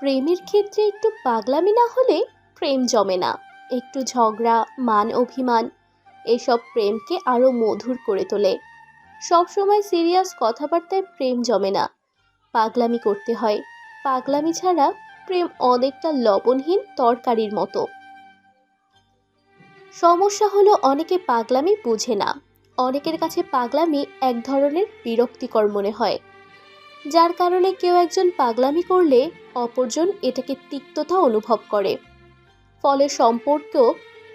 প্রেমের ক্ষেত্রে একটু পাগলামি না হলে প্রেম জমে না। একটু ঝগড়া, মান অভিমান, এসব প্রেমকে আরও মধুর করে তোলে। সবসময় সিরিয়াস কথাবার্তায় প্রেম জমে না। পাগলামি করতে হয়। পাগলামি ছাড়া প্রেম অনেকটা লবণহীন তরকারির মতো। সমস্যা হলো অনেকে পাগলামি বুঝে না। অনেকের কাছে পাগলামি এক ধরনের বিরক্তিকর মনে হয়। যার কারণে কেউ একজন পাগলামি করলে অপরজন এটাকে তিক্ততা অনুভব করে। ফলে সম্পর্ক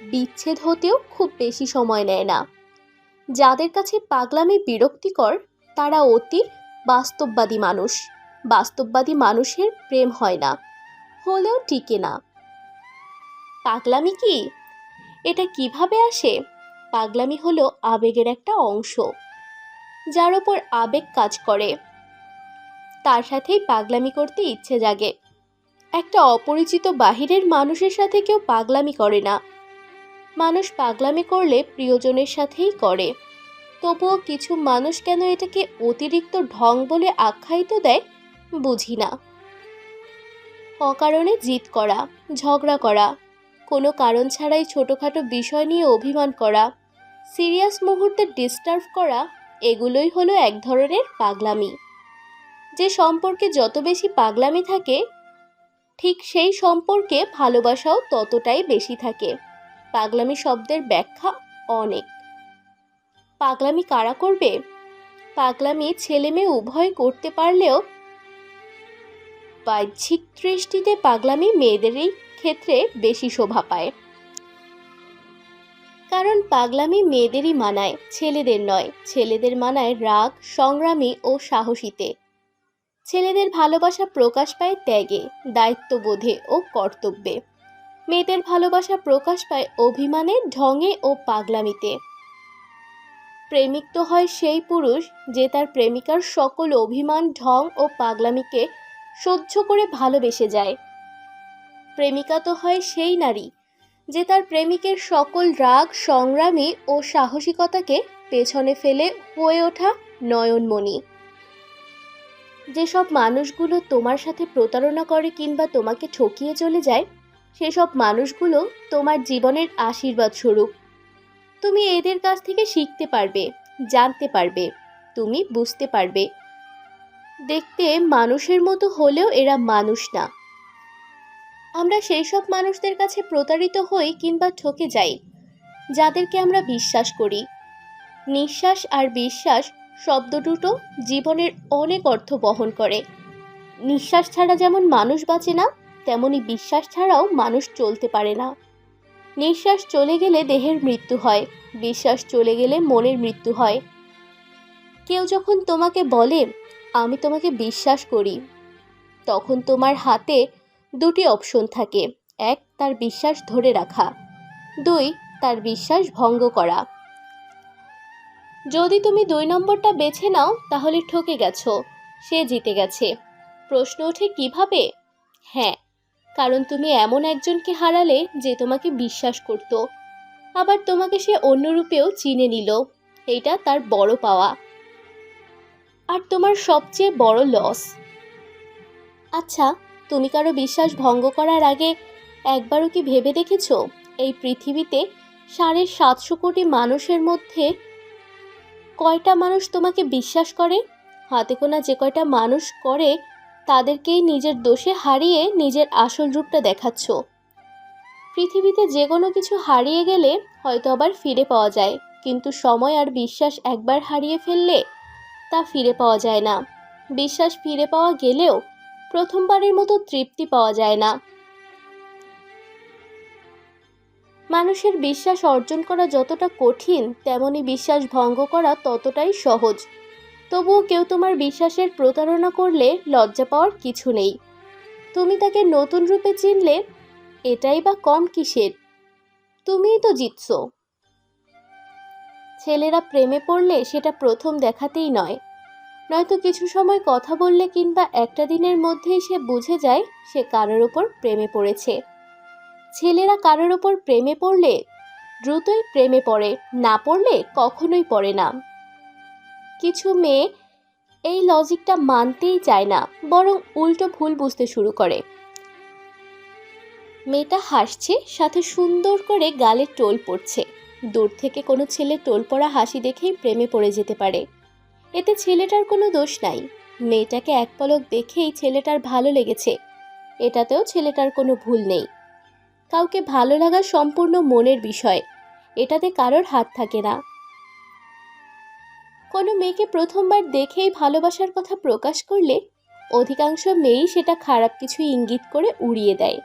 বিচ্ছেদ হতেও খুব বেশি সময় নেয় না। যাদের কাছে পাগলামি বিরক্তিকর, তারা অতি বাস্তববাদী মানুষ। বাস্তববাদী মানুষের প্রেম হয় না, হলেও টিকে না। পাগলামি কি? এটা কীভাবে আসে? পাগলামি হলো আবেগের একটা অংশ, যার ওপর আবেগ কাজ করে। তার সাথেই পাগলামি করতে ইচ্ছে জাগে। একটা অপরিচিত বাহিরের মানুষের সাথে কেউ পাগলামি করে না। মানুষ পাগলামি করলে প্রিয়জনের সাথেই করে। তবুও কিছু মানুষ কেন এটাকে অতিরিক্ত ঢং বলে আখ্যায়িত দেয় বুঝি না। অকারণে জিদ করা, ঝগড়া করা, কোনো কারণ ছাড়াই ছোটোখাটো বিষয় নিয়ে অভিমান করা, সিরিয়াস মুহূর্তে ডিস্টার্ব করা, এগুলোই হলো এক ধরনের পাগলামি। যে সম্পর্কে যত বেশি পাগলামি থাকে, ঠিক সেই সম্পর্কে ভালোবাসাও ততটাই বেশি থাকে। পাগলামি শব্দের ব্যাখ্যা অনেক। পাগলামি কারা করবে? পাগলামি ছেলে মেয়ে উভয় করতে পারলেও বাহ্যিক দৃষ্টিতে পাগলামি মেয়েদেরই ক্ষেত্রে বেশি শোভা পায়। কারণ পাগলামি মেয়েদেরই মানায়, ছেলেদের নয়। ছেলেদের মানায় রাগ, সংগ্রামী ও সাহসীতে। ছেলেদের ভালোবাসা প্রকাশ পায় ত্যাগে, দায়িত্ববোধে ও কর্তব্যে। মেয়েদের ভালোবাসা প্রকাশ পায় অভিমানে, ঢঙে ও পাগলামিতে। প্রেমিক তো হয় সেই পুরুষ যে তার প্রেমিকার সকল অভিমান, ঢং ও পাগলামিকে সহ্য করে ভালোবেসে যায়। প্রেমিকা তো হয় সেই নারী যে তার প্রেমিকের সকল রাগ, সংগ্রামী ও সাহসিকতাকে পেছনে ফেলে হয়ে ওঠা নয়নমণি। যেসব মানুষগুলো তোমার সাথে প্রতারণা করে কিংবা তোমাকে ঠকিয়ে চলে যায়, সেসব মানুষগুলো তোমার জীবনের আশীর্বাদ স্বরূপ। তুমি এদের কাছ থেকে শিখতে পারবে, জানতে পারবে, তুমি বুঝতে পারবে। দেখতে মানুষের মতো হলেও এরা মানুষ না। আমরা সেই সব মানুষদের কাছে প্রতারিত হই কিংবা ঠকে যাই, যাদেরকে আমরা বিশ্বাস করি। নিঃশ্বাস আর বিশ্বাস শব্দ দুটো জীবনের অনেক অর্থ বহন করে। নিঃশ্বাস ছাড়া যেমন মানুষ বাঁচে না, তেমনি বিশ্বাস ছাড়াও মানুষ চলতে পারে না। নিঃশ্বাস চলে গেলে দেহের মৃত্যু হয়, বিশ্বাস চলে গেলে মনের মৃত্যু হয়। কেউ যখন তোমাকে বলে, আমি তোমাকে বিশ্বাস করি, তখন তোমার হাতে দুটি অপশন থাকে। এক, তার বিশ্বাস ধরে রাখা। দুই, তার বিশ্বাস ভঙ্গ করা। যদি তুমি দুই নম্বরটা বেছে নাও, তাহলে ঠকে গেছো। সে জিতে গেছে। প্রশ্ন ওঠে কীভাবে? হ্যাঁ কারণ তুমি এমন একজনকে হারালে যে তোমাকে বিশ্বাস করত। আবার তোমাকে সে অন্য রূপেও চিনে নিল। এইটা তার বড় পাওয়া। আর তোমার সবচেয়ে বড় লস আচ্ছা তুমি কারও বিশ্বাস ভঙ্গ করার আগে একবারও কি ভেবে দেখেছ? এই পৃথিবীতে সাড়ে সাতশো কোটি মানুষের মধ্যে কয়টা মানুষ তোমাকে বিশ্বাস করে? হাতে গোনা যে কয়টা মানুষ করে, তাদেরকেই নিজের দোষে হারিয়ে নিজের আসল রূপটা দেখাচ্ছ। পৃথিবীতে যে কোনো কিছু হারিয়ে গেলে হয়তো আবার ফিরে পাওয়া যায়, কিন্তু সময় আর বিশ্বাস একবার হারিয়ে ফেললে তা ফিরে পাওয়া যায় না। বিশ্বাস ফিরে পাওয়া গেলেও প্রথমবারের মতো তৃপ্তি পাওয়া যায় না। মানুষের বিশ্বাস অর্জন করা যতটা কঠিন, তেমনি বিশ্বাস ভঙ্গ করা ততটাই সহজ। তবুও কেউ তোমার বিশ্বাসের প্রতারণা করলে লজ্জা পাওয়ার কিছু নেই। তুমি তাকে নতুন রূপে চিনলে এটাই বা কম কিসের? তুমিই তো জিতছ। ছেলেরা প্রেমে পড়লে সেটা প্রথম দেখাতেই নয়। নয়তো কিছু সময় কথা বললে কিংবা একটা দিনের মধ্যেই সে বুঝে যায় সে কারোর ওপর প্রেমে পড়েছে। ছেলেরা কারোর ওপর প্রেমে পড়লে, দ্রুতই প্রেমে পড়ে, না পড়লে কখনোই পড়ে না। কিছু মেয়ে এই লজিকটা মানতেই চায় না, বরং উল্টো ভুল বুঝতে শুরু করে। মেয়েটা হাসছে, সাথে সুন্দর করে গালে টোল পড়ছে। দূর থেকে কোনো ছেলে টোল পড়া হাসি দেখেই প্রেমে পড়ে যেতে পারে। এতে ছেলেটার কোনো দোষ নাই। মেয়েটাকে এক পলক দেখেই ছেলেটার ভালো লেগেছে। এটাতেও ছেলেটার কোনো ভুল নেই। কাউকে ভালো লাগা সম্পূর্ণ মনের বিষয়। এটাতে কারোর হাত থাকে না। কোনো মেয়েকে প্রথমবার দেখেই ভালোবাসার কথা প্রকাশ করলে অধিকাংশ মেয়েই সেটা খারাপ কিছু ইঙ্গিত করে উড়িয়ে দেয়।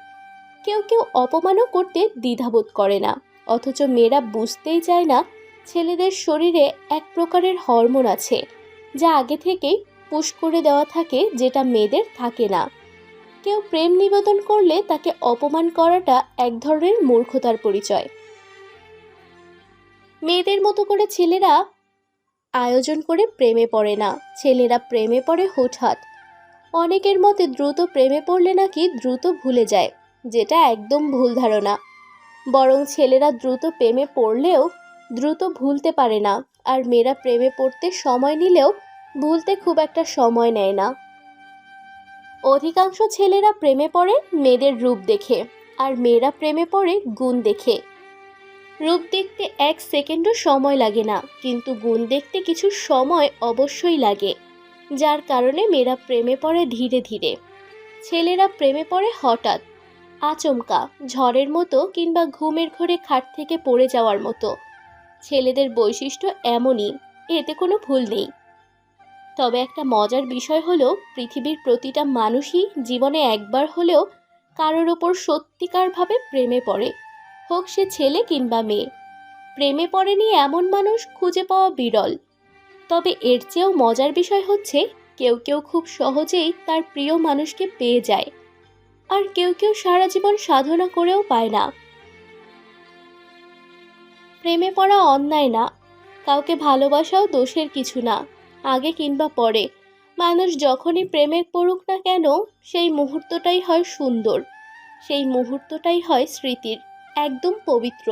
কেউ কেউ অপমানও করতে দ্বিধাবোধ করে না, অথচ মেয়েরা বুঝতেই চায় না ছেলেদের শরীরে এক প্রকারের হরমোন আছে, যা আগে থেকেই পুশ করে দেওয়া থাকে যেটা মেয়েদের থাকে না। কেউ প্রেম নিবেদন করলে তাকে অপমান করাটা এক ধরনের মূর্খতার পরিচয়। মেয়েদের মতো করে ছেলেরা আয়োজন করে প্রেমে পড়ে না। ছেলেরা প্রেমে পড়ে হুটহাট। অনেকের মতে দ্রুত প্রেমে পড়লে নাকি দ্রুত ভুলে যায়, যেটা একদম ভুল ধারণা। বরং ছেলেরা দ্রুত প্রেমে পড়লেও দ্রুত ভুলতে পারে না, আর মেয়েরা প্রেমে পড়তে সময় নিলেও ভুলতে খুব একটা সময় নেয় না। অধিকাংশ ছেলেরা প্রেমে পড়ে, মেয়েদের রূপ দেখে, আর মেয়েরা প্রেমে পড়ে গুণ দেখে। রূপ দেখতে এক সেকেন্ডও সময় লাগে না, কিন্তু গুণ দেখতে কিছু সময় অবশ্যই লাগে, যার কারণে মেয়েরা প্রেমে পড়ে ধীরে ধীরে। ছেলেরা প্রেমে পড়ে হঠাৎ, আচমকা, ঝড়ের মতো কিংবা ঘুমের ঘোরে খাট থেকে পড়ে যাওয়ার মতো। ছেলেদের বৈশিষ্ট্য এমনই, এতে কোনো ভুল নেই। তবে একটা মজার বিষয় হলো, পৃথিবীর প্রতিটা মানুষই জীবনে একবার হলেও কারোর ওপর সত্যিকারভাবে প্রেমে পড়ে। হোক সে ছেলে কিংবা মেয়ে, প্রেমে পড়েনি এমন মানুষ খুঁজে পাওয়া বিরল। তবে এর চেয়েও মজার বিষয় হচ্ছে, কেউ কেউ খুব সহজেই তার প্রিয় মানুষকে পেয়ে যায়, আর কেউ কেউ সারা জীবন সাধনা করেও পায় না। প্রেমে পড়া অন্যায় না, কাউকে ভালোবাসাও দোষের কিছু না। আগে কিংবা পরে। মানুষ যখনই প্রেমে পড়ুক না কেন, সেই মুহূর্তটাই হয় সুন্দর। সেই মুহূর্তটাই হয় স্মৃতির, একদম পবিত্র।